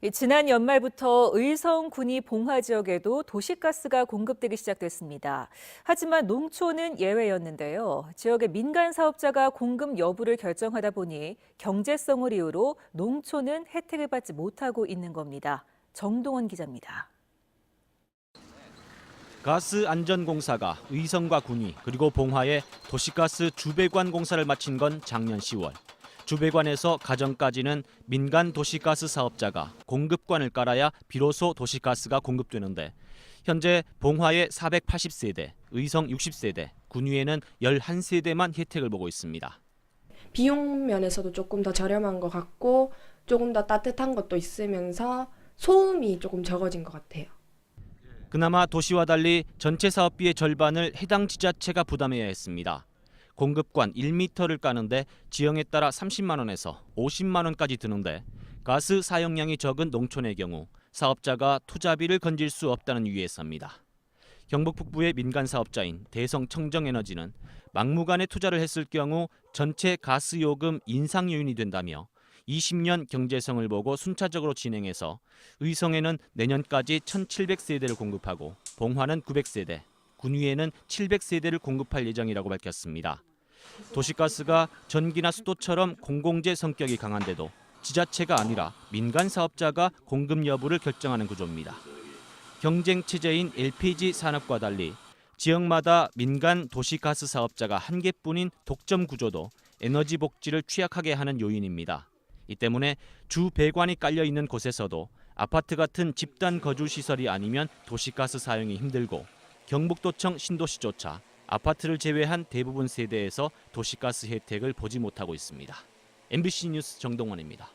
이 지난 연말부터 의성 군이 봉화 지역에도 도시가스가 공급되기 시작됐습니다. 하지만 농촌은 예외였는데요. 지역의 민간 사업자가 공급 여부를 결정하다 보니 경제성을 이유로 농촌은 혜택을 받지 못하고 있는 겁니다. 정동원 기자입니다. 가스안전공사가 의성과 군위 그리고 봉화에 도시가스 주배관 공사를 마친 건 작년 10월. 주배관에서 가정까지는 민간 도시가스 사업자가 공급관을 깔아야 비로소 도시가스가 공급되는데 현재 봉화에 480세대, 의성 60세대, 군위에는 11세대만 혜택을 보고 있습니다. 비용 면에서도 조금 더 저렴한 것 같고 조금 더 따뜻한 것도 있으면서 소음이 조금 적어진 것 같아요. 그나마 도시와 달리 전체 사업비의 절반을 해당 지자체가 부담해야 했습니다. 공급관 1m를 까는데 지형에 따라 30만 원에서 50만 원까지 드는데 가스 사용량이 적은 농촌의 경우 사업자가 투자비를 건질 수 없다는 유예서입니다. 경북 북부의 민간 사업자인 대성 청정에너지는 막무가내 투자를 했을 경우 전체 가스 요금 인상 요인이 된다며 20년 경제성을 보고 순차적으로 진행해서 의성에는 내년까지 1,700세대를 공급하고 봉화는 900세대, 군위에는 700세대를 공급할 예정이라고 밝혔습니다. 도시가스가 전기나 수도처럼 공공재 성격이 강한데도 지자체가 아니라 민간 사업자가 공급 여부를 결정하는 구조입니다. 경쟁 체제인 LPG 산업과 달리 지역마다 민간 도시가스 사업자가 한 개뿐인 독점 구조도 에너지 복지를 취약하게 하는 요인입니다. 이 때문에 주 배관이 깔려 있는 곳에서도 아파트 같은 집단 거주 시설이 아니면 도시가스 사용이 힘들고 경북도청 신도시조차 아파트를 제외한 대부분 세대에서 도시가스 혜택을 보지 못하고 있습니다. MBC 뉴스 정동원입니다.